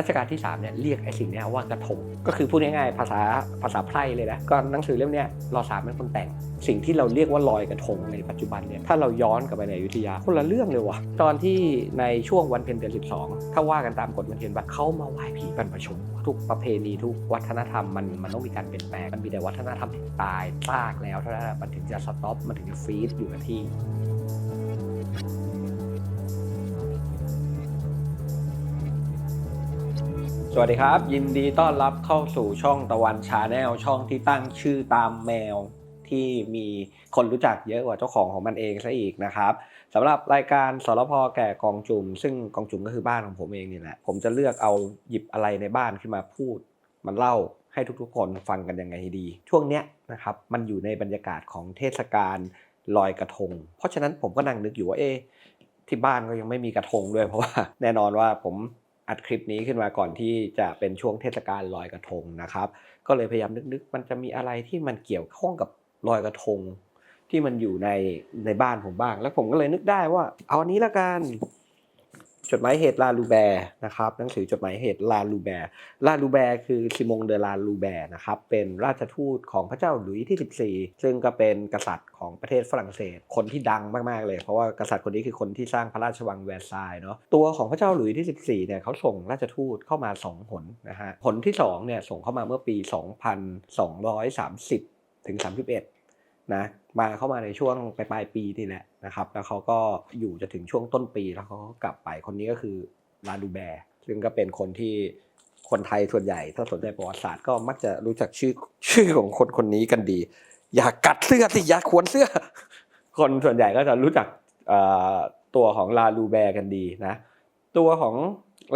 รัชกาลที่3เนี่ยเรียกไอ้สิ่งนี้ว่ากระทง ก็คือพูดง่ายๆภาษาภาษาไพร่เลยนะก็หนังสือเล่มนี้รอสามเป็นคนแต่ง สิ่งที่เราเรียกว่าลอยกระทงในปัจจุบันเนี่ยถ้าเราย้อนกลับไปในอยุธยาคนละเรื่องเลยว่ะตอนที่ในช่วงวันเพ็ญเดือน12 ถ้าว่ากันตามกฎวันเพ็ญบัตรเขามาไหว้ผีบรรพชนทุกประเพณีทุกวัฒนธรรมมันมันต้องมีการเปลี่ยนแปลงมันมีแต่วัฒนธรรมที่ตายซากแล้วเท่านั้นแหละมันถึงจะสต็อปมันถึงจะฟรีซอยู่กับที่ วัสดีครับ ยินดีต้อนรับเข้าสู่ช่องตะวันชาแนลช่องที่ตั้งชื่อตามแมว ที่มีคนรู้จักเยอะกว่าเจ้าของของมันเองซะอีกนะครับสำหรับรายการสรพแก่กองจุ่มซึ่งกองจุ่มก็คือบ้านของผมเองนี่แหละผมจะเลือกเอาหยิบอะไรในบ้านขึ้นมาพูด มันเล่าให้ทุกๆคนฟังกันยังไงดี ช่วงเนี้ยนะครับมันอยู่ในบรรยากาศของเทศกาลลอยกระทง เพราะฉะนั้นผมก็นั่งนึกอยู่ว่าเอ๊ที่บ้านก็ยังไม่มีกระทงด้วยเพราะว่าแน่นอนว่าผม อัดคลิปนี้ขึ้นมาก่อนที่จะเป็นช่วงเทศกาลลอยกระทงนะครับ ก็เลยพยายามนึกๆ มันจะมีอะไรที่มันเกี่ยวข้องกับลอยกระทง ที่มันอยู่ในในบ้านผมบ้าง แล้วผมก็เลยนึกได้ว่า เอาอันนี้ละกัน จดหมายเหตุลาลูแบร์นะครับหนังสือจดหมายเหตุลาลูแบร์ลาลูแบร์คือซิมงเดลาลูแบร์นะครับเป็นราชทูตของพระเจ้าหลุยส์ที่ 14 ซึ่งก็เป็นกษัตริย์ของประเทศฝรั่งเศส คนที่ดังมากๆเลย เพราะว่ากษัตริย์คนนี้คือคนที่สร้างพระราชวังแวร์ซายเนาะตัวของพระเจ้าหลุยส์ที่ 14 เนี่ยเขาส่งราชทูตเข้ามาสองหนนะฮะหนที่สองเนี่ยส่งเข้ามาเมื่อปี 2230 ถึง 31 นะมาเข้ามาในช่วงปลายปีนี่แหละนะครับ แล้วเขาก็อยู่จะถึงช่วงต้นปีแล้วเขาก็กลับไปคนนี้ก็คือลาดูแบร์ซึ่งก็เป็นคนที่คนไทยส่วนใหญ่ ถ้าสนใจประวัติศาสตร์ก็มักจะรู้จักชื่อชื่อของคนคนนี้กันดี อย่ากัดเสื้อสิอย่าขวนเสื้อ คนส่วนใหญ่ก็จะรู้จักตัวของลาลูแบร์กันดีนะตัวของ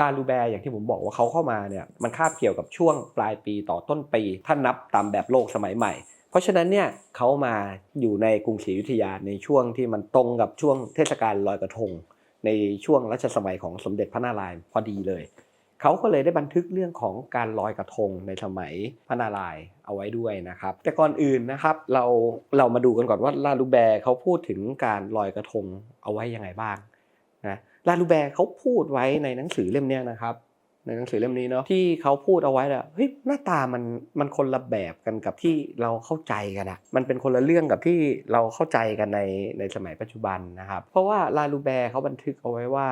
ลาลูแบร์อย่างที่ผมบอกว่าเขาเข้ามาเนี่ยมันคาบเกี่ยวกับช่วงปลายปีต่อต้นปี ถ้านับตามแบบโลกสมัยใหม่ เพราะฉะนั้นเนี่ยเขามาอยู่ในกรุงศรีอยุธยาในช่วงที่มันตรงกับช่วงเทศกาลลอยกระทง ในช่วงรัชสมัยของสมเด็จพระนารายณ์พอดีเลย เขาก็เลยได้บันทึกเรื่องของการลอยกระทงในสมัยพระนารายณ์เอาไว้ด้วยนะครับ แต่ก่อนอื่นนะครับเราเรามาดูกันก่อนว่าลาลูแบร์เขาพูดถึงการลอยกระทงเอาไว้ยังไงบ้างนะลาลูแบร์เขาพูดไว้ในหนังสือเล่มนี้นะครับ ในหนังสือเล่มนี้เนาะที่เขาพูดเอาไว้อะเฮ้ยหน้าตามันมันคนละแบบกันกับที่เราเข้าใจกันอะมันเป็นคนละเรื่องกับที่เราเข้าใจกันในในสมัยปัจจุบันนะครับ เพราะว่าลาลูแบร์เขาบันทึกเอาไว้ว่า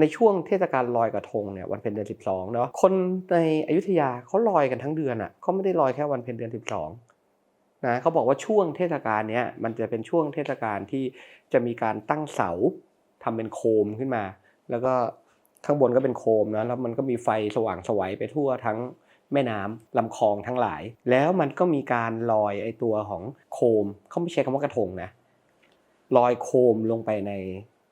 ในช่วงเทศกาลลอยกระทงเนี่ยวันเพ็ญเดือนสิบสองเนาะคนในอยุธยาเขาลอยกันทั้งเดือนอะเขาไม่ได้ลอยแค่วันเพ็ญเดือนสิบสองนะเขาบอกว่าช่วงเทศกาลเนี้ยมันจะเป็นช่วงเทศกาลที่จะมีการตั้งเสาทำเป็นโคมขึ้นมา แล้วก็ ข้างบนก็เป็นโคมนะแล้วมันก็มีไฟสว่างสวัยไปทั่วทั้งแม่น้ำลำคลองทั้งหลาย แล้วมันก็มีการลอยไอตัวของโคมเขาไม่ใช้คำว่ากระทงนะลอยโคมลงไปใน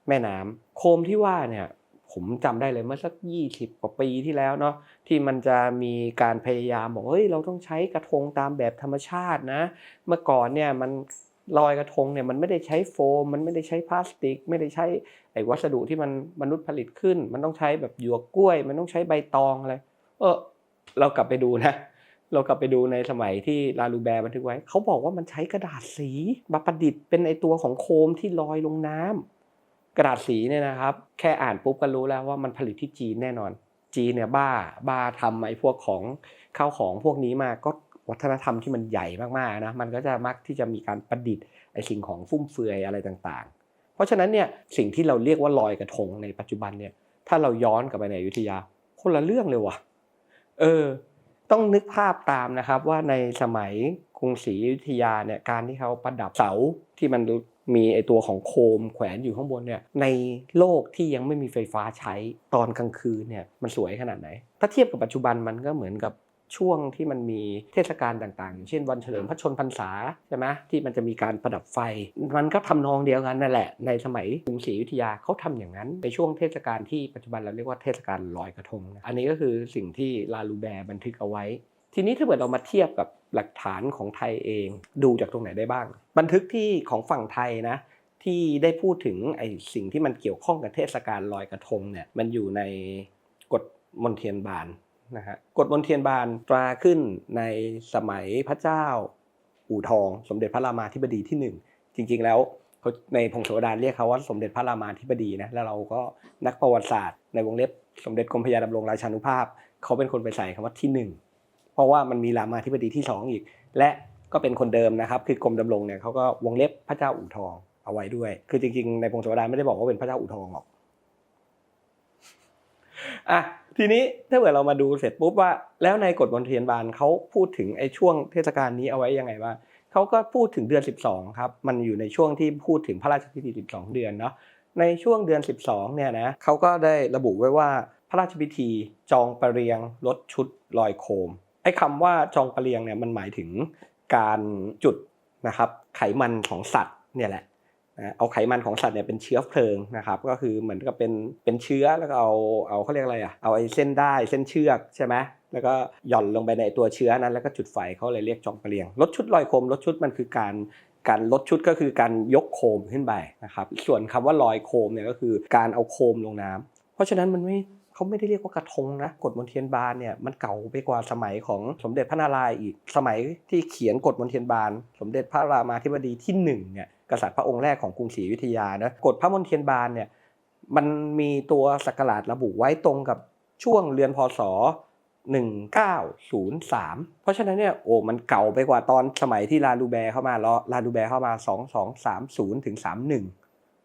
แม่น้ำโคมที่ว่าเนี่ยผมจำได้เลยเมื่อสักยี่สิบกว่าปีที่แล้วเนาะที่มันจะมีการพยายามบอกเฮ้ยเราต้องใช้กระทงตามแบบธรรมชาตินะ เมื่อก่อนเนี่ยมัน ลอยกระทงเนี่ยมันไม่ได้ใช้โฟม มันไม่ได้ใช้พลาสติก ไม่ได้ใช้ไอ้วัสดุที่มันมนุษย์ผลิตขึ้น มันต้องใช้แบบหยวกกล้วย มันต้องใช้ใบตองอะไรเออเรากลับไปดูนะ เรากลับไปดูในสมัยที่ลาลูแบร์บันทึกไว้ เขาบอกว่ามันใช้กระดาษสีมาประดิษฐ์เป็นไอตัวของโคมที่ลอยลงน้ำกระดาษสีเนี่ยนะครับ แค่อ่านปุ๊บก็รู้แล้วว่ามันผลิตที่จีนแน่นอน จีนเนี่ยบ้าบ้าทำไอ้พวกของข้าวของพวกนี้มาก็ วัฒนธรรมที่มันใหญ่มากๆนะมันก็จะมักที่จะมีการประดิษฐ์ไอ้สิ่งของฟุ่มเฟือยอะไรต่างๆ เพราะฉะนั้นเนี่ยสิ่งที่เราเรียกว่าลอยกระทงในปัจจุบันเนี่ยถ้าเราย้อนกลับไปในอยุธยาคนละเรื่องเลยว่ะเออ ต้องนึกภาพตามนะครับว่าในสมัยกรุงศรีอยุธยาเนี่ยการที่เขาประดับเสาที่มันมีไอตัวของโคมแขวนอยู่ข้างบนเนี่ยในโลกที่ยังไม่มีไฟฟ้าใช้ตอนกลางคืนเนี่ยมันสวยขนาดไหน ถ้าเทียบกับปัจจุบันมันก็เหมือนกับ ช่วงที่มันมีเทศกาลต่างๆอย่างเช่นวันเฉลิมพระชนพรรษาใช่ไหมที่มันจะมีการประดับไฟ มันก็ทำนองเดียวกันนั่นแหละ ในสมัยกรุงศรีอยุธยาเขาทำอย่างนั้น ในช่วงเทศกาลที่ปัจจุบันเราเรียกว่าเทศกาลลอยกระทง อันนี้ก็คือสิ่งที่ลาลูแบร์บันทึกเอาไว้ ทีนี้ถ้าเกิดเรามาเทียบกับหลักฐานของไทยเองดูจากตรงไหนได้บ้าง บันทึกที่ของฝั่งไทยนะที่ได้พูดถึงไอ้สิ่งที่มันเกี่ยวข้องกับเทศกาลลอยกระทงเนี่ยมันอยู่ในกฎมนเทียนบาน นะฮะกฎมนเทียนบานตราขึ้นในสมัยพระเจ้า อู่ทอง สมเด็จพระรามาธิบดีที่หนึ่งจริงๆแล้วในพงศาวดารเรียกเขาว่าสมเด็จพระรามาธิบดีนะแล้วเราก็นักประวัติศาสตร์ ในวงเล็บสมเด็จกรมพยาดำรงราชานุภาพ เขาเป็นคนไปใส่คำว่าที่หนึ่งเพราะว่ามันมีรามาธิบดีที่สองอีก และก็เป็นคนเดิมนะครับ คือกรมดำรงเนี่ยเขาก็วงเล็บพระเจ้าอู่ทองเอาไว้ด้วย คือจริงๆ ในพงศาวดารไม่ได้บอกว่าเป็นพระเจ้าอู่ทองหรอกอะ ทีนี้ถ้าเกิดเรามาดูเสร็จปุ๊บว่า แล้วในกฎมนเทียนบานเขาพูดถึงไอ้ช่วงเทศกาลนี้เอาไว้ยังไงบ้างเขาก็พูดถึงเดือน 12ครับมันอยู่ในช่วงที่พูดถึงพระราชพิธี 12 เดือนเนาะในช่วงเดือน 12เนี่ยนะเขาก็ได้ระบุไว้ว่าพระราชพิธีจองประเรียงลดชุดลอยโคมไอ้คำว่าจองประเรียงเนี่ยมันหมายถึงการจุดนะครับไขมันของสัตว์เนี่ยแหละ เอาไขมันของสัตว์เนี่ยเป็นเชื้อเพลิงนะครับก็คือเหมือนกับเป็นเป็นเชื้อแล้วก็เอาเอาเขาเรียกอะไรอะเอาไอ้เส้นได้เส้นเชือกใช่ไหมแล้วก็หย่อนลงไปในตัวเชื้อนั้นแล้วก็จุดไฟเขาเลยเรียกจองประเรียงลดชุดลอยโคมลดชุดมันคือการการลดชุดก็คือการยกโคมขึ้นไปนะครับส่วนคำว่าลอยโคมเนี่ยก็คือการเอาโคมลงน้ำเพราะฉะนั้นมันไม่เขาไม่ได้เรียกว่ากระทงนะกฎมนเทียนบานเนี่ยมันเก่าไปกว่าสมัยของสมเด็จพระนารายณ์อีกสมัยที่เขียนกฎมนเทียนบาน สมเด็จพระรามาธิบดีที่หนึ่งเนี่ย กษัตริย์พระองค์แรกของกรุงศรีอยุธยานะกฎพระมนเทียนบานเนี่ยมันมีตัวสักราชระบุไว้ตรงกับช่วงเรือนพศ1903 เพราะฉะนั้นเนี่ยโอ้มันเก่าไปกว่าตอนสมัยที่ลาลูแบร์เข้ามาแล้วลาลูแบร์เข้ามา 2230ถึง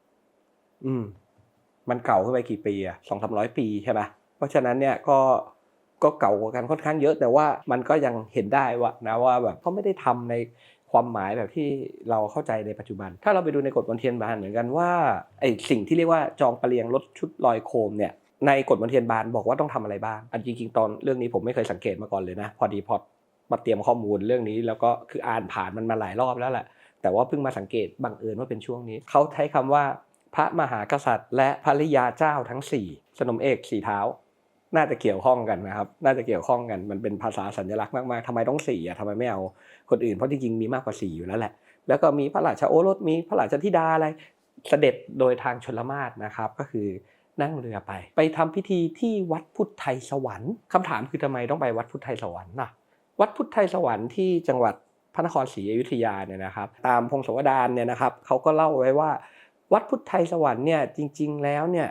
31 อืม มันเก่าขึ้นไปกี่ปีอะสองสามร้อยปีใช่ปะเพราะฉะนั้นเนี่ยก็ก็เก่ากว่ากันค่อนข้างเยอะ แต่ว่ามันก็ยังเห็นได้ว่านะว่าแบบเขาไม่ได้ทำใน ความหมายแบบที่เราเข้าใจในปัจจุบัน ถ้าเราไปดูในกฎมนเทียนบานเหมือนกันว่าไอสิ่งที่เรียกว่าจองประเลียงลดชุดลอยโคมเนี่ยในกฎมนเทียนบานบอกว่าต้องทำอะไรบ้างอันจริงๆตอนเรื่องนี้ผมไม่เคยสังเกตมาก่อนเลยนะ พอดีพอมาเตรียมข้อมูลเรื่องนี้แล้วก็คืออ่านผ่านมันมาหลายรอบแล้วแหละแต่ว่าเพิ่งมาสังเกตบังเอิญว่าเป็นช่วงนี้ เขาใช้คำว่า พระมหากษัตริย์ และภริยาเจ้าทั้งสี่สนมเอกสี่เท้า น่าจะเกี่ยวข้องกันนะครับ น่าจะเกี่ยวข้องกัน มันเป็นภาษาสัญลักษณ์มากๆทำไมต้องสี่อะทำไมไม่เอาคนอื่น เพราะจริงๆมีมากกว่าสี่อยู่แล้วแหละ แล้วก็มีพระราชโอรส มีพระราชธิดาอะไร เสด็จโดยทางชลมาศนะครับ ก็คือนั่งเรือไป ไปทำพิธีที่วัดพุทธไทยสวรรค์คำถามคือทำไมต้องไปวัดพุทธไทยสวรรค์น่ะ วัดพุทธไทยสวรรค์ที่จังหวัดพระนครศรีอยุธยาเนี่ยนะครับ ตามพงศวดารเนี่ยนะครับเขาก็เล่าไว้ว่า วัดพุทธไทยสวรรค์เนี่ยจริง ๆ แล้วเนี่ย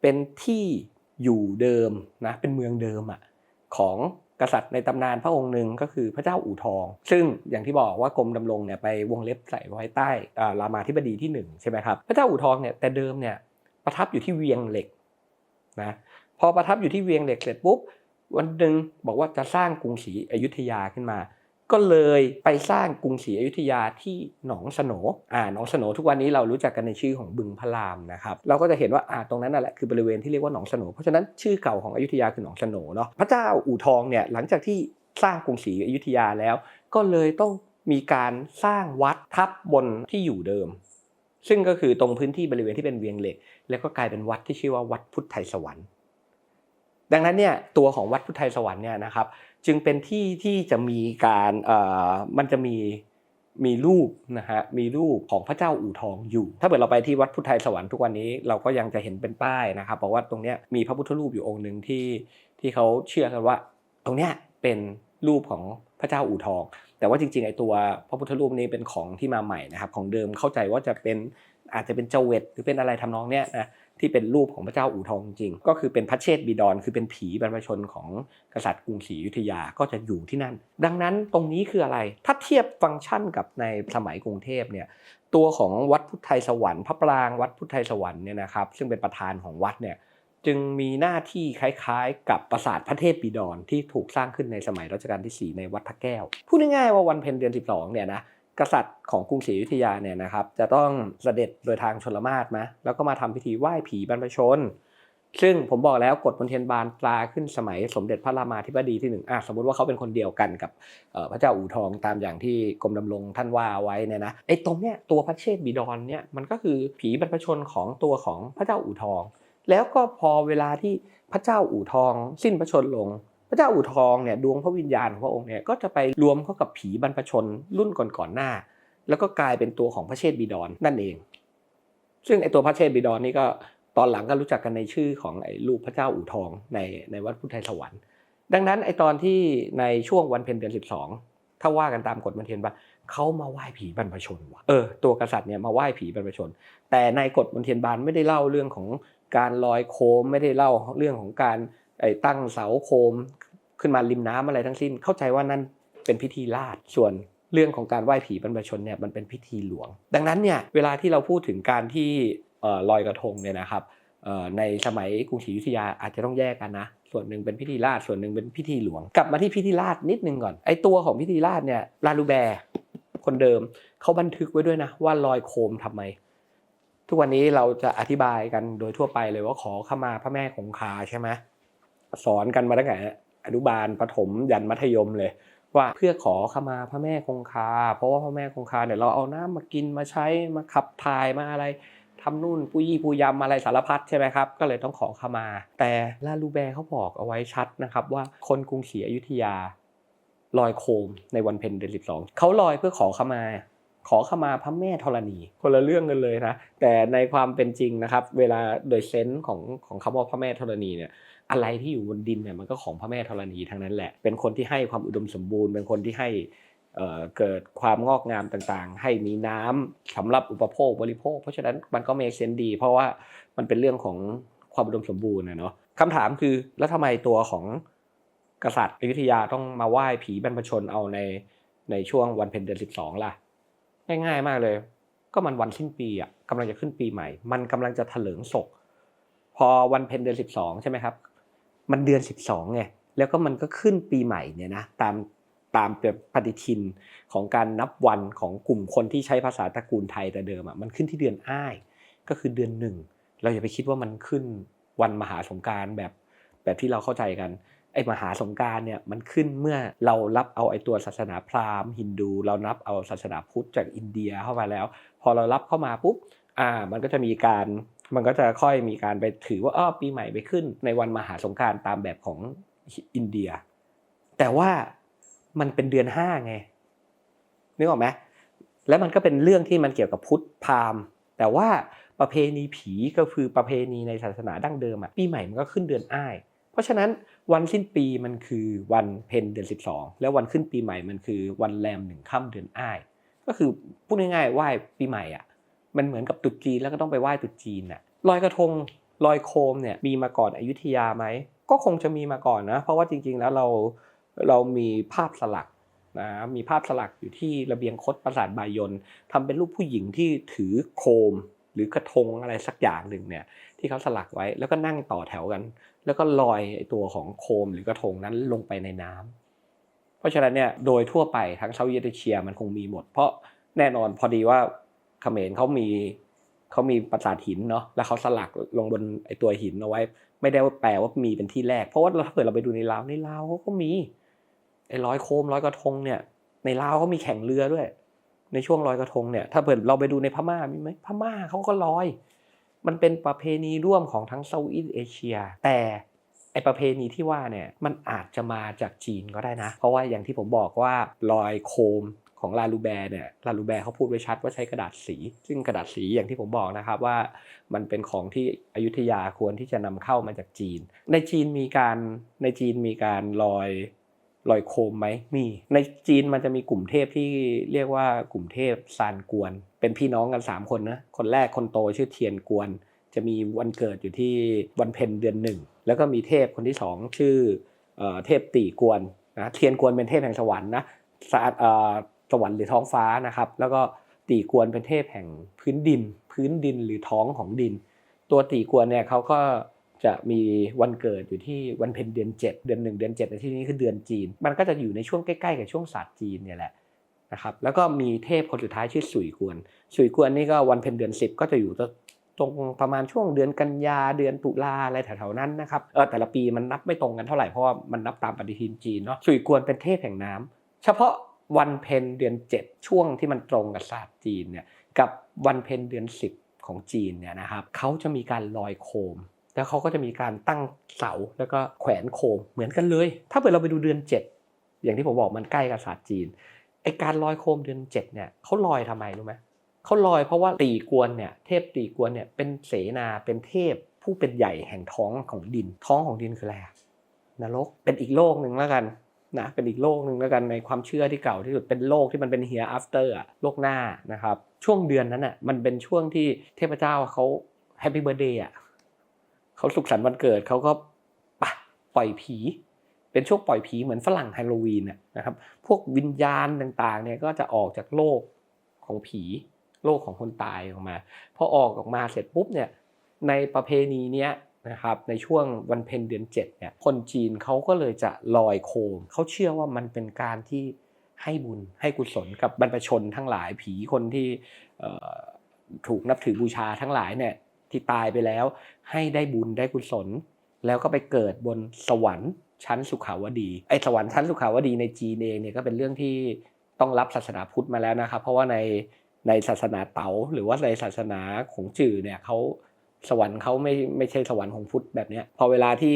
เป็นที่ อยู่เดิมนะเป็นเมืองเดิมอะของกษัตริย์ในตำนานพระองค์หนึ่งก็คือพระเจ้าอู่ทอง ซึ่งอย่างที่บอกว่ากรมดำรงเนี่ยไปวงเล็บใส่ไว้ใต้รามาธิบดีที่หนึ่งใช่ไหมครับพระเจ้าอู่ทองเนี่ยแต่เดิมเนี่ยประทับอยู่ที่เวียงเหล็กนะพอประทับอยู่ที่เวียงเหล็กเสร็จปุ๊บวันหนึ่งบอกว่าจะสร้างกรุงศรีอยุธยาขึ้นมา ก็เลยไปสร้างกรุงศรีอยุธยาที่หนองสโหนอ่าหนองสโหนทุกวันนี้เรารู้จักกันในชื่อของบึงพระรามนะครับเราก็จะเห็นว่าอ่าตรงนั้นนั่นแหละคือบริเวณที่เรียกว่าหนองสโหนเพราะฉะนั้นชื่อเก่าของอยุธยาคือหนองสโหนเนาะพระเจ้าอู่ทองเนี่ยหลังจากที่สร้างกรุงศรีอยุธยาแล้ว ก็เลยต้องมีการสร้างวัดทับบนที่อยู่เดิม ซึ่งก็คือตรงพื้นที่บริเวณที่เป็นเวียงเหล็ก แล้วก็กลายเป็นวัดที่ชื่อว่าวัดพุทธไทยสวรรค์ดังนั้นเนี่ยตัวของวัดพุทธไทยสวรรค์เนี่ยนะครับ จึงเป็นที่ที่จะมีการมันจะมีมีรูปนะฮะมีรูปของพระเจ้าอู่ทองอยู่ ถ้าเกิดเราไปที่วัดพุทธไทยสวรรค์ทุกวันนี้เราก็ยังจะเห็นเป็นป้ายนะครับบอกว่าตรงเนี้ยมีพระพุทธรูปอยู่องค์หนึ่งที่ที่เขาเชื่อกันว่า ตรงเนี้ยเป็นรูปของพระเจ้าอู่ทอง แต่ว่าจริงๆไอตัวพระพุทธรูปนี้เป็นของที่มาใหม่นะครับ ของเดิมเข้าใจว่าจะเป็นอาจจะเป็นเจเวตหรือเป็นอะไรทำนองเนี้ยนะที่เป็นรูปของพระเจ้าอู่ทองจริง ก็คือเป็นพระเชษฐบิดรคือเป็นผีบรรพชนของกษัตริย์กรุงศรีอยุธยาก็จะอยู่ที่นั่น ดังนั้นตรงนี้คืออะไร ถ้าเทียบฟังก์ชันกับในสมัยกรุงเทพเนี่ยตัวของวัดพุทธไทยสวรรค์พระปรางวัดพุทธไทยสวรรค์เนี่ยนะครับซึ่งเป็นประธานของวัดเนี่ย จึงมีหน้าที่คล้ายๆ กับปราสาทพระเทพบิดรที่ถูกสร้างขึ้นในสมัยรัชกาลที่ 4 ในวัดพระแก้ว พูดง่ายๆว่าวันเพ็ญเดือน 12 เนี่ยนะกษัตริย์ของกรุงศรีอยุธยาเนี่ยนะครับจะต้องเสด็จโดยทางชนลมาศนะแล้วก็มาทำพิธีไหว้ผีบรรพชน ซึ่งผมบอกแล้วกฎมนเทียนบานตราขึ้นสมัยสมเด็จพระรามาธิบดีที่หนึ่งอะสมมติว่าเขาเป็นคนเดียวกันกับพระเจ้าอู่ทองตามอย่างที่กรมดำรงท่านว่าไว้เนี่ยนะไอ้ตรงเนี้ยตัวพระเชษฐบิดรเนี่ยมันก็คือผีบรรพชนของตัวของพระเจ้าอู่ทอง แล้วก็พอเวลาที่พระเจ้าอู่ทอง สิ้นพระชนลง พระเจ้าอู่ทองเนี่ยดวงพระวิญญาณของพระองค์เนี่ยก็จะไปรวมเข้ากับผีบรรพชนรุ่นก่อนๆหน้า แล้วก็กลายเป็นตัวของพระเชษฐบิดรนนั่นเอง ซึ่งไอตัวพระเชษฐบิดรนนี่ก็ตอนหลังก็รู้จักกันในชื่อของไอ้รูปพระเจ้าอู่ทองในในวัดพุทธไทยสวรรค์ดังนั้นไอตอนที่ในช่วงวันเพ็ญเดือน 12 ถ้าว่ากันตามกฎมันเทียนว่าเขามาไหว้ผีบรรพชนว่ะเออตัวกษัตริย์เนี่ยมาไหว้ผีบรรพชน แต่ในกฎมนเทียนบานไม่ได้เล่าเรื่องของ การลอยโคมไม่ได้เล่าเรื่องของการตั้งเสาโคมขึ้นมาริมน้ำอะไรทั้งสิ้น เข้าใจว่านั่นเป็นพิธีลาดส่วนเรื่องของการไหว้ผีบรรพชนเนี่ยมันเป็นพิธีหลวง ดังนั้นเนี่ยเวลาที่เราพูดถึงการที่ลอยกระทงเนี่ยนะครับในสมัยกรุงศรีอยุธยาอาจจะต้องแยกกันนะ ส่วนหนึ่งเป็นพิธีราชส่วนหนึ่งเป็นพิธีหลวง กลับมาที่พิธีราชนิดนึงก่อนไอตัวของพิธีราชเนี่ยลาลูแบร์คนเดิมเขาบันทึกไว้ด้วยนะว่าลอยโคมทำไม ทุกวันนี้เราจะอธิบายกันโดยทั่วไปเลยว่าขอขมาพระแม่คงคาใช่ไหมสอนกันมาตั้งแต่อนุบาลประถมยันมัธยมเลย ว่าเพื่อขอขมาพระแม่คงคา เพราะว่าพระแม่คงคาเนี่ยเราเอาน้ำมากินมาใช้มาขับถ่ายมาอะไรทำนู่นปุยี่ปุยำอะไรสารพัดใช่ไหมครับ ก็เลยต้องขอขมา แต่ลาลูแบร์เขาบอกเอาไว้ชัดนะครับ ว่าคนกรุงศรีอยุธยาลอยโคมในวันเพ็ญเดือนสิบสองเขาลอยเพื่อขอขมา ขอขมาพระแม่ธรณีคนละเรื่องกันเลยนะแต่ในความเป็นจริงนะครับ เวลาโดยเซนส์ของของคำว่าพระแม่ธรณีเนี่ยอะไรที่อยู่บนดินเนี่ยมันก็ของพระแม่ธรณีทั้งนั้นแหละ เป็นคนที่ให้ความอุดมสมบูรณ์ เป็นคนที่ให้เอ่อเกิดความงอกงามต่างๆ ให้มีน้ำสำหรับอุปโภคบริโภค เพราะฉะนั้นมันก็เมคเซนดี เพราะว่ามันเป็นเรื่องของความอุดมสมบูรณ์นะเนาะคำถามคือแล้วทำไมตัวของกษัตริย์อยุธยาต้องมาไหว้ผีบรรพชนเอาในในช่วงวันเพ็ญเดือนสิบสองล่ะ ง่ายๆมากเลย ก็มันวันสิ้นปีอะกำลังจะขึ้นปีใหม่ มันกำลังจะเถลิงศก พอวันเพ็ญเดือนสิบสองใช่ไหมครับ มันเดือนสิบสองไงแล้วก็มันก็ขึ้นปีใหม่เนี่ยนะตามตามปฏิทินของการนับวันของกลุ่มคนที่ใช้ภาษาตระกูลไทยแต่เดิมอะมันขึ้นที่เดือนอ้าย ก็คือเดือนหนึ่งเราอย่าไปคิดว่ามันขึ้นวันมหาสงการแบบแบบที่เราเข้าใจกัน ไอ้มหาสงการเนี่ยมันขึ้นเมื่อเรารับเอาไอ้ตัวศาสนาพราหมณ์ฮินดู เรานับเอาศาสนาพุทธจากอินเดียเข้ามาแล้ว พอเรารับเข้ามาปุ๊บอ่ามันก็จะมีการมันก็จะค่อยมีการไปถือว่าอ้อปีใหม่ไปขึ้น ในวันมหาสงการตามแบบของอินเดีย แต่ว่ามันเป็นเดือนห้าไงนึกออกไหมแล้วมันก็เป็นเรื่องที่มันเกี่ยวกับพุทธพราหมณ์ แต่ว่าประเพณีผีก็คือประเพณีในศาสนาดั้งเดิมอะปีใหม่มันก็ขึ้นเดือนอ้าย ราะฉะนั้นวันสิ้นปีมันคือวันเพ็ญเดือน 12 แล้ววันขึ้นปีใหม่มันคือวันแรมหนึ่งค่ำเดือนอ้าย ก็คือพูดง่ายๆไหว้ปีใหม่อะมันเหมือนกับตรุษจีนแล้วก็ต้องไปไหว้ตรุษจีนน่ะลอยกระทงลอยโคมเนี่ยมีมาก่อนอยุธยาไหมก็คงจะมีมาก่อนนะเพราะว่าจริงๆแล้วเราเรามีภาพสลักนะมีภาพสลักอยู่ที่ระเบียงคดปราสาทบายนทำเป็นรูปผู้หญิงที่ถือโคม หรือกระทงอะไรสักอย่างหนึ่งเนี่ยที่เขาสลักไว้แล้วก็นั่งต่อแถวกัน แล้วก็ลอยไอตัวของโคมหรือกระทงนั้นลงไปในน้ำเพราะฉะนั้นเนี่ยโดยทั่วไปทั้งเซาท์อีสเอเชียมันคงมีหมด เพราะแน่นอนพอดีว่าเขมรเขามีเขามีปราสาทหินเนาะแล้วเขาสลักลงบนไอตัวหินเอาไว้ ไม่ได้ว่าแปลว่ามีเป็นที่แรก เพราะว่าเราถ้าเกิดเราไปดูในลาวในลาวเขาก็มีไอ้ร้อยโคมร้อยกระทงเนี่ยในลาวเขามีแข่งเรือด้วย ในช่วงลอยกระทงเนี่ย ถ้าเกิดเราไปดูในพม่ามีไหมพม่าเขาก็ลอย มันเป็นประเพณีร่วมของทั้งเซาท์อีสเอเชีย แต่ไอประเพณีที่ว่าเนี่ยมันอาจจะมาจากจีนก็ได้นะ เพราะว่าอย่างที่ผมบอกว่าลอยโคมของลาลูแบร์เนี่ยลาลูแบร์เขาพูดไว้ชัดว่าใช้กระดาษสี ซึ่งกระดาษสีอย่างที่ผมบอกนะครับว่ามันเป็นของที่อยุธยาควรที่จะนำเข้ามาจากจีน ในจีนมีการในจีนมีการลอยลอยโคมไหมมี ในจีนมันจะมีกลุ่มเทพที่เรียกว่ากลุ่มเทพซานกวน เป็นพี่น้องกัน 3 คนนะคนแรกคนโตชื่อเทียนกวน จะมีวันเกิดอยู่ที่วันเพ็ญเดือนหนึ่งแล้วก็มีเทพคนที่สองชื่อเอ่อเทพตีกวนนะเทียนกวนเป็นเทพแห่งสวรรค์นะสะเอ่อสวรรค์หรือท้องฟ้านะครับ แล้วก็ตีกวนเป็นเทพแห่งพื้นดิน พื้นดินหรือท้องของดิน ตัวตีกวนเนี่ยเขาก็จะมีวันเกิดอยู่ที่วันเพ็ญเดือน 7 เดือน 1 เดือน 7 ในที่นี้คือเดือนจีน มันก็จะอยู่ในช่วงใกล้ๆกับช่วงศาสตร์จีนเนี่ยแหละ นะครับแล้วก็มีเทพคนสุดท้ายชื่อสุยกวนสุยกวนนี่ก็วันเพ็ญเดือน 10 ก็จะอยู่ตรงประมาณช่วงเดือนกันยาเดือนตุลาอะไรแถวๆนั้นนะครับเออแต่ละปีมันนับไม่ตรงกันเท่าไหร่เพราะว่ามันนับตามปฏิทินจีนเนาะสุยกวนเป็นเทพแห่งน้ำเฉพาะวันเพ็ญเดือน 7 ช่วงที่มันตรงกับศาสตร์จีนเนี่ยกับวันเพ็ญเดือน 10 ของจีนเนี่ยนะครับเขาจะมีการลอยโคม แล้วเขาก็จะมีการตั้งเสาแล้วก็แขวนโคมเหมือนกันเลย ถ้าเกิดเราไปดูเดือน 7 อย่างที่ผมบอกมันใกล้กับศาสตร์จีน ไอการลอยโคมเดือน7เนี่ยเขาลอยทำไมรู้ไหมเขาลอยเพราะว่าตีกวนเนี่ยเทพตีกวนเนี่ยเป็นเสนาเป็นเทพผู้เป็นใหญ่แห่งท้องของดิน ท้องของดินคืออะไรอะนรกเป็นอีกโลกหนึ่งแล้วกันนะเป็นอีกโลกหนึ่งแล้วกันในความเชื่อที่เก่าที่สุดเป็นโลกที่มันเป็น here after อะโลกหน้านะครับ ช่วงเดือนนั้นอะมันเป็นช่วงที่เทพเจ้าเขา happy birthday อะเขาสุขสันต์วันเกิดเขาก็ปะปล่อยผี เป็นช่วงปล่อยผีเหมือนฝรั่งฮาโลวีนนะครับ พวกวิญญาณต่างๆเนี่ยก็จะออกจากโลกของผีโลกของคนตายออกมา พอออกออกมาเสร็จปุ๊บเนี่ยในประเพณีเนี้ยนะครับในช่วงวันเพ็ญเดือนเจ็ดเนี่ยคนจีนเขาก็เลยจะลอยโคมเขาเชื่อว่ามันเป็นการที่ให้บุญให้กุศลกับบรรพชนทั้งหลายผีคนที่ถูกนับถือบูชาทั้งหลายเนี่ยที่ตายไปแล้ว ให้ได้บุญได้กุศล แล้วก็ไปเกิดบนสวรรค์ ชั้นสุขาวดีไอ้สวรรค์ชั้นสุขาวดีในจีนเองเนี่ยก็เป็นเรื่องที่ต้องรับศาสนาพุทธมาแล้วนะครับ เพราะว่าในในศาสนาเต๋าหรือว่าในศาสนาของจื่อเนี่ยเขาสวรรค์เขาไม่ไม่ใช่สวรรค์ของพุทธแบบเนี้ยพอเวลาที่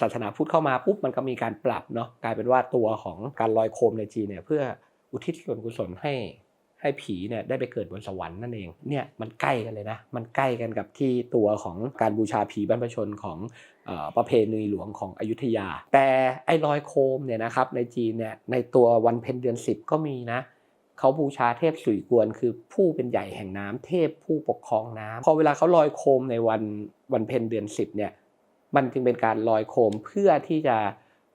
ศาสนาพุทธเข้ามาปุ๊บมันก็มีการปรับเนาะกลายเป็นว่าตัวของการลอยโคมในจีนเนี่ยเพื่ออุทิศส่วนกุศลให้ ให้ผีเนี่ยได้ไปเกิดบนสวรรค์นั่นเองเนี่ยมันใกล้กันเลยนะ มันใกล้กันกับที่ตัวของการบูชาผีบรรพชนของออประเพณีหลวงของอยุธยา แต่ไอ้ลอยโคมเนี่ยนะครับในจีนเนี่ยในตัววันเพ็ญเดือน 10 ก็มีนะเขาบูชาเทพสุยกวนคือผู้เป็นใหญ่แห่งน้ำเทพผู้ปกครองน้ำพอเวลาเขาลอยโคมในวันวันเพ็ญเดือน 10เนี่ยมันจึงเป็นการลอยโคมเพื่อที่จะ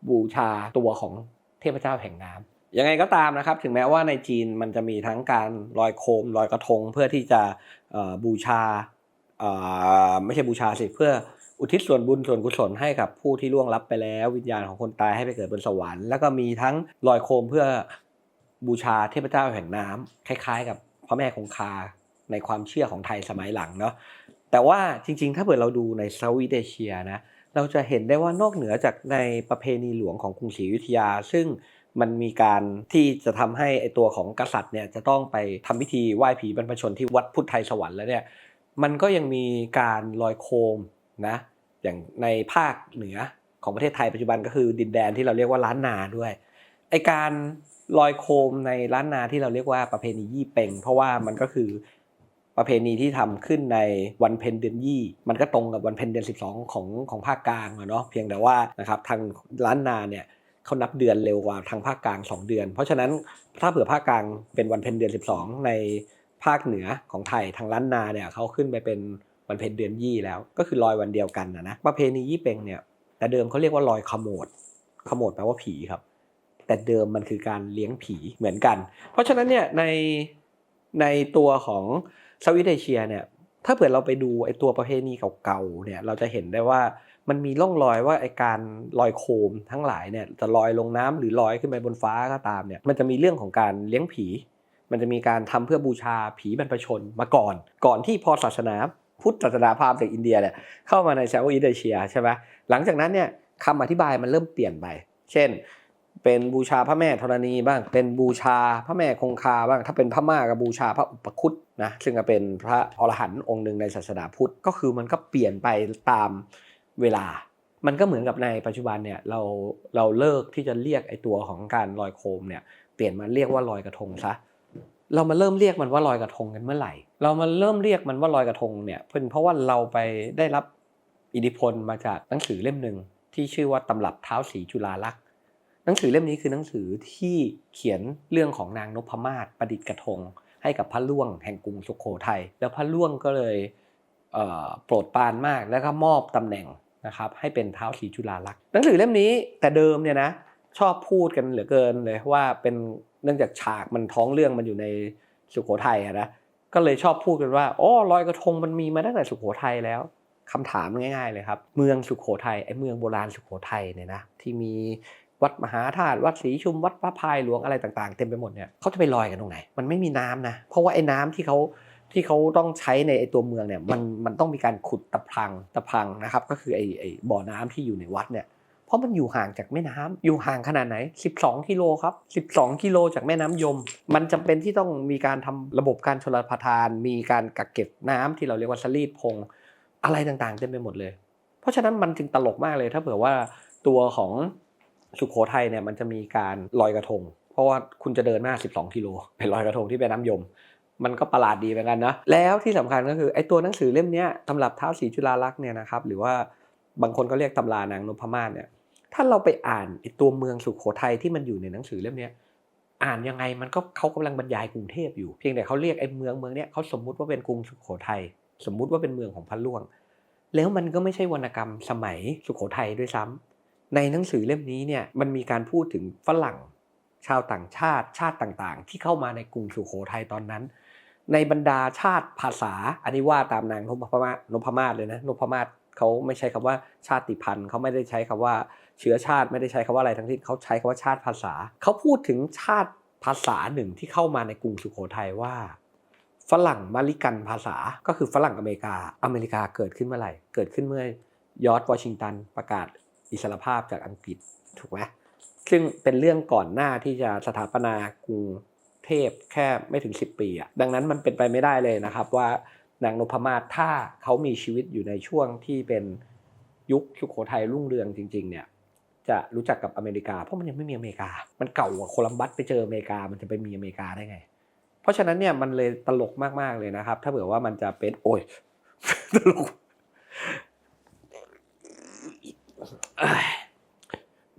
บูชาตัวของเทพเจ้าแห่งน้ำ ยังไงก็ตามนะครับ ถึงแม้ว่าในจีนมันจะมีทั้งการลอยโคมลอยกระทง เพื่อที่จะบูชาไม่ใช่บูชาสิเพื่ออุทิศส่วนบุญส่วนกุศลให้กับผู้ที่ล่วงลับไปแล้ววิญญาณของคนตายให้ไปเกิดบนสวรรค์แล้วก็มีทั้งลอยโคมเพื่อบูชาเทพเจ้าแห่งน้ำคล้าย ๆ กับพระแม่คงคาในความเชื่อของไทยสมัยหลังเนาะแต่ว่าจริง ๆ ถ้าเกิดเราดูในเซาท์อีเอเชียนะเราจะเห็นได้ว่านอกเหนือจากในประเพณีหลวงของกรุงศรีอยุธยา ซึ่ง มันมีการที่จะทำให้ไอตัวของกษัตริย์เนี่ยจะต้องไปทำพิธีไหว้ผีบรรพชนที่วัดพุทธไทยสวรรค์แล้วเนี่ยมันก็ยังมีการลอยโคมนะอย่างในภาคเหนือของประเทศไทยปัจจุบันก็คือดินแดนที่เราเรียกว่าล้านนาด้วยไอการลอยโคมในล้านนาที่เราเรียกว่าประเพณียี่เป่ง เพราะว่ามันก็คือประเพณีที่ทำขึ้นในวันเพ็ญเดือนยี่ มันก็ตรงกับวันเพ็ญเดือน 12 ของของภาคกลางอะเนาะเพียงแต่ว่านะครับทางล้านนาเนี่ย เขานับเดือนเร็วกว่าทางภาคกลาง 2 เดือน เพราะฉะนั้นถ้าเผื่อภาคกลางเป็นวันเพ็ญเดือน 12 ในภาคเหนือของไทยทางล้านนาเนี่ยเขาขึ้นไปเป็นวันเพ็ญเดือนยี่แล้ว ก็คือลอยวันเดียวกันนะนะประเพณียี่เป็งเนี่ยแต่เดิมเขาเรียกว่าลอยขโมดขโมดแปลว่าผีครับ แต่เดิมมันคือการเลี้ยงผีเหมือนกัน เพราะฉะนั้นเนี่ยในในตัวของเซาท์อีสเอเชียเนี่ยถ้าเผื่อเราไปดูไอ้ตัวประเพณีเก่าๆเนี่ยเราจะเห็นได้ว่า มันมีร่องรอยว่าไอการลอยโคมทั้งหลายเนี่ยจะลอยลงน้ำหรือลอยขึ้นไปบนฟ้าก็ตามเนี่ยมันจะมีเรื่องของการเลี้ยงผี มันจะมีการทำเพื่อบูชาผีบรรพชนมาก่อน ก่อนที่พอศาสนาพุทธศาสนาพราหมณ์จากอินเดียเนี่ยเข้ามาในเซาท์อีสเอเชียใช่ไหมหลังจากนั้นเนี่ยคำอธิบายมันเริ่มเปลี่ยนไป เช่น เป็นบูชาพระแม่ธรณีบ้าง เป็นบูชาพระแม่คงคาบ้าง ถ้าเป็นพระม่าก็บูชาพระอุปคุตนะ ซึ่งก็เป็นพระอรหันต์องค์หนึ่งในศาสนาพุทธ ก็คือมันก็เปลี่ยนไปตาม เวลา มันก็เหมือนกับในปัจจุบันเนี่ยเราเราเลิกที่จะเรียกไอตัวของการลอยโคมเนี่ยเปลี่ยนมาเรียกว่าลอยกระทงซะเรามาเริ่มเรียกมันว่าลอยกระทงกันเมื่อไหร่ เรามาเริ่มเรียกมันว่าลอยกระทงเนี่ยเป็นเพราะว่าเราไปได้รับอิทธิพลมาจากหนังสือเล่มหนึ่งที่ชื่อว่าตำรับเท้าสีจุฬาลักษณ์หนังสือเล่มนี้คือหนังสือที่เขียนเรื่องของนางนพมาศประดิษฐ์กระทง ให้กับพระล่วงแห่งกรุงสุโขทัยแล้วพระล่วงก็เลยโปรดปรานมากแล้วก็มอบตำแหน่ง นะครับให้เป็นเท้าสีจุฬาลักษณ์หนังสือเล่มนี้แต่เดิมเนี่ยนะชอบพูดกันเหลือเกินเลยว่าเป็นเนื่องจากฉากมันท้องเรื่องมันอยู่ในสุโขทัยนะก็เลยชอบพูดกันว่าอ๋อลอยกระทงมันมีมาตั้งแต่สุโขทัยแล้วคำถามง่ายๆเลยครับ เมืองสุโขทัยไอ้เมืองโบราณสุโขทัยเนี่ยนะที่มีวัดมหาธาตุวัดศรีชุมวัดพระพายหลวงอะไรต่างๆ เต็มไปหมดเนี่ยเขาจะไปลอยกันตรงไหน มันไม่มีน้ำนะ เพราะว่าไอ้น้ำที่เขา ที่เขาต้องใช้ในไอตัวเมืองเนี่ยมันมันต้องมีการขุดตะพังตะพังนะครับ ก็คือไอ้ไอ้บ่อน้ำที่อยู่ในวัดเนี่ยเพราะมันอยู่ห่างจากแม่น้ำอยู่ห่างขนาดไหน 12 กิโลครับ 12 กิโลจากแม่น้ำยม มันจำเป็นที่ต้องมีการทำระบบการชลประทาน มีการกักเก็บน้ำที่เราเรียกว่าสลีดพง อะไรต่างๆเต็มไปหมดเลย เพราะฉะนั้นมันจึงตลกมากเลย ถ้าเผื่อว่าตัวของสุโขทัยเนี่ยมันจะมีการลอยกระทง เพราะว่าคุณจะเดินหน้า 12 กิโลไปลอยกระทงที่แม่น้ำยม มันก็ประหลาดดีเหมือนกันนะแล้วที่สำคัญก็คือไอ้ตัวหนังสือเล่มนี้ตำรับเท้าสีจุฬาลักษณ์เนี่ยนะครับหรือว่าบางคนก็เรียกตำรานางนพมาศเนี่ยถ้าเราไปอ่านไอ้ตัวเมืองสุโขทัยที่มันอยู่ในหนังสือเล่มนี้อ่านยังไงมันก็เขากำลังบรรยายกรุงเทพอยู่เพียงแต่เขาเรียกไอ้เมืองเมืองเนี้ยเขาสมมุติว่าเป็นกรุงสุโขทัยสมมุติว่าเป็นเมืองของพระล่วง แล้วมันก็ไม่ใช่วรรณกรรมสมัยสุโขทัยด้วยซ้ำในหนังสือเล่มนี้เนี่ยมันมีการพูดถึงฝรั่งชาวต่างชาติชาติต่างๆ ที่เข้ามาในกรุงสุโขทัยตอนนั้น ในบรรดาชาติภาษา อันนี้ว่าตามนางนพมาศนพมาศเลยนะนพมาศเขาไม่ใช้คำว่าชาติพันธุ์เขาไม่ได้ใช้คำว่าเชื้อชาติไม่ได้ใช้คำว่าอะไรทั้งสิ้นเขาใช้คำว่าชาติภาษา เขาพูดถึงชาติภาษาหนึ่งที่เข้ามาในกรุงสุโขทัยว่า ฝรั่งมาริกันภาษาก็คือฝรั่งอเมริกา อเมริกาเกิดขึ้นเมื่อไหร่ เกิดขึ้นเมื่อยอร์จวอชิงตันประกาศอิสรภาพจากอังกฤษถูกไหมซึ่งเป็นเรื่องก่อนหน้าที่จะสถาปนากรุง เทพแค่ไม่ถึง 10 ปีอะดังนั้นมันเป็นไปไม่ได้เลยนะครับว่านางนพมาศถ้าเขามีชีวิตอยู่ในช่วงที่เป็นยุคสุโขทัยรุ่งเรืองจริง ๆ เนี่ยจะรู้จักกับอเมริกาเพราะมันยังไม่มีอเมริกา มันเก่ากว่าโคลัมบัสไปเจออเมริกา มันจะไปมีอเมริกาได้ไง เพราะฉะนั้นเนี่ยมันเลยตลกมากๆเลยนะครับ ถ้าเผื่อว่ามันจะเป็นโอ้ยตลก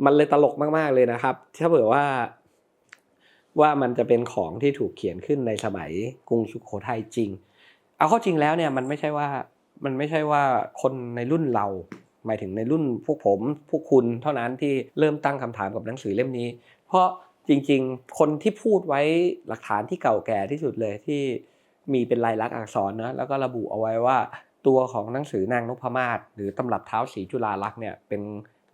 มันเลยตลกมากๆเลยนะครับ ถ้าเผื่อว่า ว่ามันจะเป็นของที่ถูกเขียนขึ้นในสมัยกรุงสุโขทัยจริง เอาเข้าจริงแล้วเนี่ยมันไม่ใช่ว่ามันไม่ใช่ว่าคนในรุ่นเรา หมายถึงในรุ่นพวกผมพวกคุณเท่านั้นที่เริ่มตั้งคำถามกับหนังสือเล่มนี้ เพราะจริงๆ คนที่พูดไว้หลักฐานที่เก่าแก่ที่สุดเลยที่มีเป็นลายลักษณ์อักษรนะแล้วก็ระบุเอาไว้ว่าตัวของหนังสือนางนพมาศหรือตำรับเท้าสีจุฬาลักษณ์เนี่ยเป็น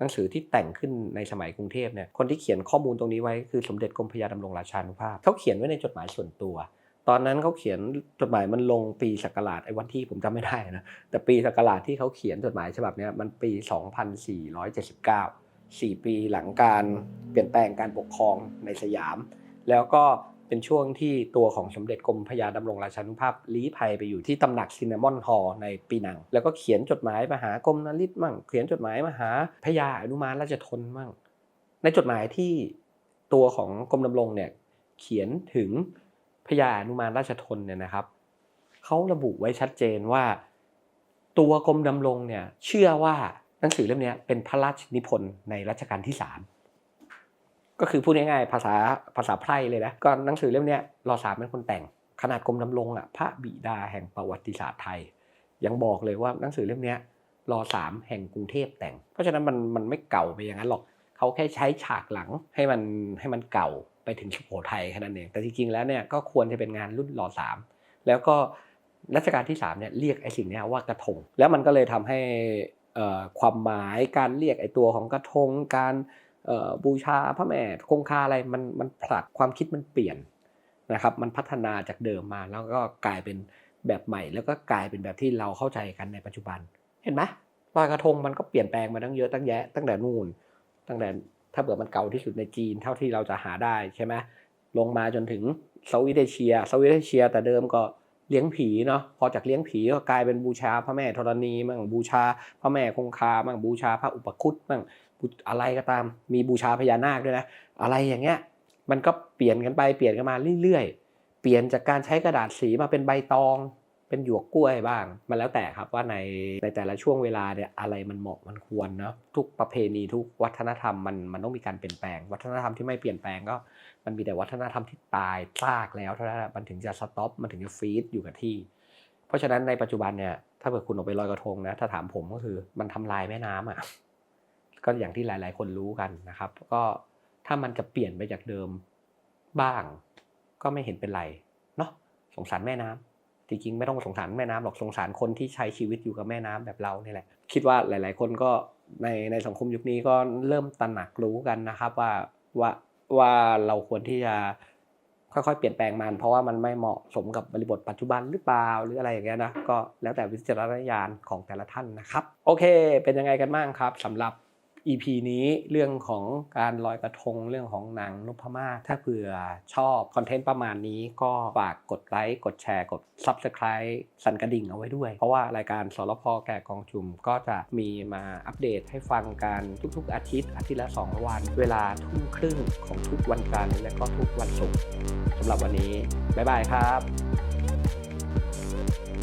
หนังสือที่แต่งขึ้นในสมัยกรุงเทพเนี่ยคนที่เขียนข้อมูลตรงนี้ไว้คือสมเด็จกรมพระยาดำรงราชานุภาพเขาเขียนไว้ในจดหมายส่วนตัว ตอนนั้นเขาเขียนจดหมายมันลงปีศักราชไอ้วันที่ผมจำไม่ได้นะแต่ปีศักราชที่เขาเขียนจดหมายฉบับนี้มันปี 2479 4 ปีหลังการเปลี่ยนแปลงการปกครองในสยาม แล้วก็ เป็นช่วงที่ตัวของสมเด็จกรมพระยาดำรงราชานุภาพลี้ภัยไปอยู่ที่ตำหนักซินนามอนฮอลในปีนัง แล้วก็เขียนจดหมายมาหากรมนฤทธิ์มั่ง เขียนจดหมายมาหาพระยาอนุมานราชทนมั่ง ในจดหมายที่ตัวของกรมดำรงเนี่ยเขียนถึงพระยาอนุมานราชทนเนี่ยนะครับเขาระบุไว้ชัดเจนว่า ตัวกรมดำรงเนี่ยเชื่อว่าหนังสือเล่มนี้เป็นพระราชนิพนธ์ในรัชกาลที่สาม ก็คือพูดง่ายๆภาษาภาษาไพร่เลยนะก็หนังสือเล่มนี้รอสามเป็นคนแต่ง ขนาดกรมดำรงอะพระบิดาแห่งประวัติศาสตร์ไทย ยังบอกเลยว่าหนังสือเล่มนี้รอสามแห่งกรุงเทพแต่ง เพราะฉะนั้นมันมันไม่เก่าไปอย่างนั้นหรอกเขาแค่ใช้ฉากหลังให้มันให้มันเก่าไปถึงสุโขทัยแค่นั้นเองแต่จริงๆแล้วเนี่ยก็ควรจะเป็นงานรุ่นรอสามแล้วก็รัชกาลที่3เนี่ยเรียกไอ้สิ่งนี้ว่ากระทง แล้วมันก็เลยทำให้ความหมายการเรียกไอ้ตัวของกระทงการ บูชาพระแม่คงคาอะไรมันมันผลักความคิดมันเปลี่ยนนะครับมันพัฒนาจากเดิมมาแล้วก็กลายเป็นแบบใหม่ แล้วก็กลายเป็นแบบที่เราเข้าใจกันในปัจจุบัน เห็นไหมลอยกระทงมันก็เปลี่ยนแปลงมาตั้งเยอะตั้งแยะตั้งแต่นู่น ตั้งแต่ถ้าเกิดมันเก่าที่สุดในจีนเท่าที่เราจะหาได้ใช่ไหมลงมาจนถึงเซาท์อีเอเชียเซาท์อีเอเชีย แต่เดิมก็เลี้ยงผีเนาะพอจากเลี้ยงผีก็กลายเป็นบูชาพระแม่ธรณีมั่งบูชาพระแม่คงคามั่งบูชาพระอุปคุตมั่ง อะไรก็ตาม มีบูชาพญานาคด้วยนะ อะไรอย่างเงี้ย มันก็เปลี่ยนกันไปเปลี่ยนกันมาเรื่อยๆ เปลี่ยนจากการใช้กระดาษสีมาเป็นใบตอง เป็นหยวกกล้วยบ้าง มันแล้วแต่ครับว่าในในแต่ละช่วงเวลาเนี่ยอะไรมันเหมาะมันควรเนาะ ทุกประเพณีทุกวัฒนธรรมมันมันต้องมีการเปลี่ยนแปลง วัฒนธรรมที่ไม่เปลี่ยนแปลงก็ มันมีแต่วัฒนธรรมที่ตายซากแล้วเท่านั้นมันถึงจะสต็อป มันถึงจะฟรีดอยู่กับที่ เพราะฉะนั้นในปัจจุบันเนี่ย ถ้าเกิดคุณออกไปลอยกระทงนะ ถ้าถามผมก็คือมันทำลายแม่น้ำอะ ก็อย่างที่หลาย ๆ คนรู้กันนะครับ ก็ถ้ามันจะเปลี่ยนไปจากเดิมบ้าง ก็ไม่เห็นเป็นไรเนาะสงสารแม่น้ำจริงๆไม่ต้องสงสารแม่น้ำหรอกสงสารคนที่ใช้ชีวิตอยู่กับแม่น้ำแบบเรานี่แหละ คิดว่าหลาย ๆ คนก็ในในสังคมยุคนี้ก็เริ่มตระหนักรู้กันนะครับว่าว่าว่าเราควรที่จะค่อยๆ เปลี่ยนแปลงมัน เพราะว่ามันไม่เหมาะสมกับบริบทปัจจุบันหรือเปล่าหรืออะไรอย่างเงี้ยนะก็แล้วแต่วิจารณญาณของแต่ละท่านนะครับ โอเค เป็นยังไงกันบ้างครับสำหรับ EP นี้เรื่องของการลอยกระทงเรื่องของหนังนพมาศถ้าเผื่อชอบคอนเทนต์ประมาณนี้ก็ฝากกดไลค์กดแชร์กด Subscribe สั่นกระดิ่งเอาไว้ด้วย เพราะว่ารายการสรพแก่กองชุมก็จะมีมาอัปเดตให้ฟังกันทุกๆ อาทิตย์ อาทิตย์ละ 2 วัน เวลาทุ่มครึ่งของทุกวันจันทร์และก็ทุกวันศุกร์สำหรับวันนี้ บ๊ายบายครับ